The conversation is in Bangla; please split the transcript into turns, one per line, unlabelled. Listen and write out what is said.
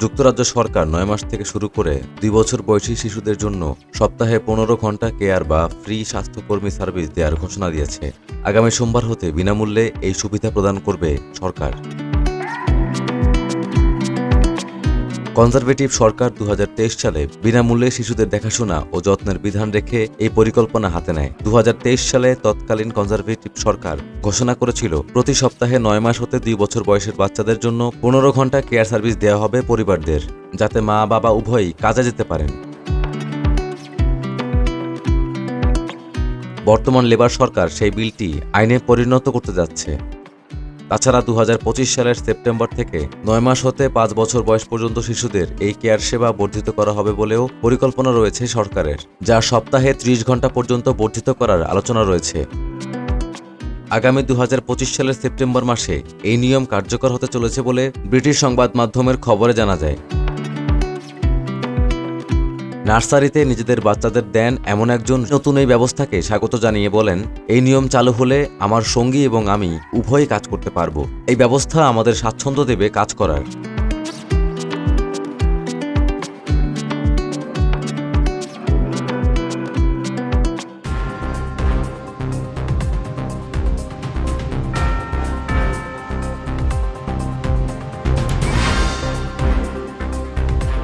যুক্তরাজ্য সরকার নয় মাস থেকে শুরু করে দুই বছর বয়সী শিশুদের জন্য সপ্তাহে পনেরো ঘণ্টা কেয়ার বা ফ্রি স্বাস্থ্যকর্মী সার্ভিস দেওয়ার ঘোষণা দিয়েছে। আগামী সোমবার হতে বিনামূল্যে এই সুবিধা প্রদান করবে সরকার। কনজারভেটিভ সরকার দু হাজার তেইশ সালে বিনামূল্যে শিশুদের দেখাশোনা ও যত্নের বিধান রেখে এই পরিকল্পনা হাতে নেয়। দু হাজার তেইশ সালে তৎকালীন কনজারভেটিভ সরকার ঘোষণা করেছিল, প্রতি সপ্তাহে নয় মাস হতে দুই বছর বয়সের বাচ্চাদের জন্য পনেরো ঘণ্টা কেয়ার সার্ভিস দেওয়া হবে পরিবারদের, যাতে মা, বাবা উভয়ই কাজে যেতে পারেন। বর্তমান লেবার সরকার সেই বিলটি আইনে পরিণত করতে যাচ্ছে। তাছাড়া দু হাজার পঁচিশ সালের সেপ্টেম্বর থেকে নয় মাস হতে পাঁচ বছর বয়স পর্যন্ত শিশুদের এই কেয়ার সেবা বর্ধিত করা হবে বলেও পরিকল্পনা রয়েছে সরকারের, যা সপ্তাহে ত্রিশ ঘণ্টা পর্যন্ত বর্ধিত করার আলোচনা রয়েছে। আগামী দু হাজার পঁচিশ সালের সেপ্টেম্বর মাসে এই নিয়ম কার্যকর হতে চলেছে বলে ব্রিটিশ সংবাদ মাধ্যমের খবরে জানা যায়। নার্সারিতে নিজেদের বাচ্চাদের দেন এমন একজন নতুন এই ব্যবস্থাকে স্বাগত জানিয়ে বলেন, এই নিয়ম চালু হলে আমার সঙ্গী এবং আমি উভয়ই কাজ করতে পারব। এই ব্যবস্থা আমাদের স্বাচ্ছন্দ্য দেবে কাজ করার।